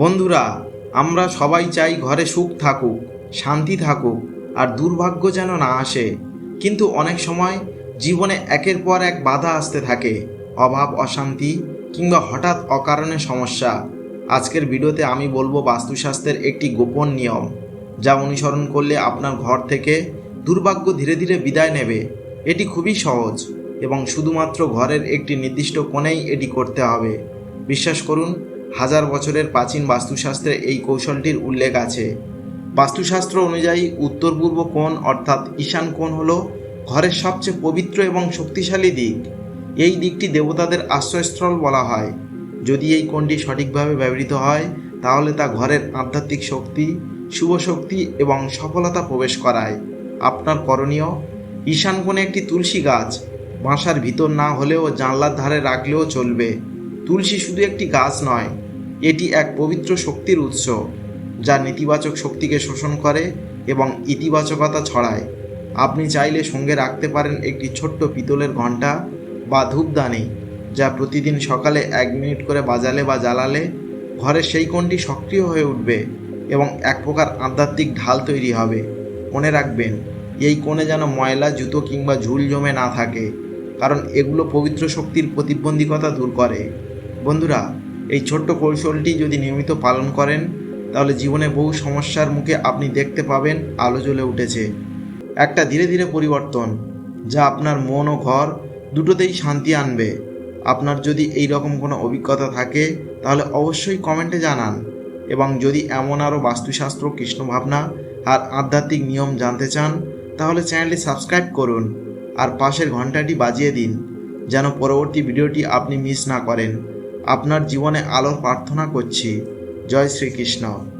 বন্ধুরা, আমরা সবাই চাই ঘরে সুখ থাকুক, শান্তি থাকুক, আর দুর্ভাগ্য যেন না আসে। কিন্তু অনেক সময় জীবনে একের পর এক বাধা আসতে থাকে, অভাব, অশান্তি, কিংবা হঠাৎ অকারণে সমস্যা। আজকের ভিডিওতে আমি বলব বাস্তুশাস্ত্রের একটি গোপন নিয়ম, যা অনুসরণ করলে আপনার ঘর থেকে দুর্ভাগ্য ধীরে ধীরে বিদায় নেবে। এটি খুবই সহজ, এবং শুধুমাত্র ঘরের একটি নির্দিষ্ট কোণেই এটি করতে হবে। বিশ্বাস করুন হাজার বছরের প্রাচীন বাস্তুশাস্ত্রে এই কৌশলটির উল্লেখ আছে। বাস্তুশাস্ত্র অনুযায়ী উত্তর পূর্ব কোণ অর্থাৎ ঈশান কোণ হল ঘরের সবচেয়ে পবিত্র এবং শক্তিশালী দিক। এই দিকটি দেবতাদের আশ্রয়স্থল বলা হয়। যদি এই কোণটি সঠিকভাবে ব্যবহৃত হয়, তাহলে তা ঘরের আধ্যাত্মিক শক্তি, শুভ শক্তি এবং সফলতা প্রবেশ করায়। আপনার করণীয়, ঈশান কোণে একটি তুলসী গাছ। বাসার ভিতর না হলেও জানলার ধারে রাখলেও চলবে। তুলসী শুধু একটি গাছ নয়, এটি এক পবিত্র শক্তির উৎস, যা নেতিবাচক শক্তিকে শোষণ করে এবং ইতিবাচকতা ছড়ায়। আপনি চাইলে সঙ্গে রাখতে পারেন একটি ছোট্ট পিতলের ঘণ্টা বা ধূপদানি, যা প্রতিদিন সকালে এক মিনিট করে বাজালে বা জ্বালালে ঘরের সেই কোণটি সক্রিয় হয়ে উঠবে এবং এক প্রকার আধ্যাত্মিক ঢাল তৈরি হবে। মনে রাখবেন, এই কোণে যেন ময়লা, জুতো কিংবা ঝুল জমে না থাকে, কারণ এগুলো পবিত্র শক্তির প্রতিবন্ধকতা দূর করে। বন্ধুরা, এই ছোট্ট কৌশলটি যদি নিয়মিত পালন করেন, তাহলে জীবনে বহু সমস্যার মুখে আপনি দেখতে পাবেন আলো জ্বলে উঠেছে। একটা ধীরে ধীরে পরিবর্তন, যা আপনার মন ও ঘর দুটোতেই শান্তি আনবে। আপনার যদি এই রকম কোনো অভিজ্ঞতা থাকে, তাহলে অবশ্যই কমেন্টে জানান। এবং যদি এমন আরও বাস্তুশাস্ত্র কৃষ্ণ ভাবনা আর আধ্যাত্মিক নিয়ম জানতে চান, তাহলে চ্যানেলটি সাবস্ক্রাইব করুন আর পাশের ঘন্টাটি বাজিয়ে দিন, যেন পরবর্তী ভিডিওটি আপনি মিস না করেন। আপনার জীবনে আলোর প্রার্থনা করছি। জয় শ্রীকৃষ্ণ।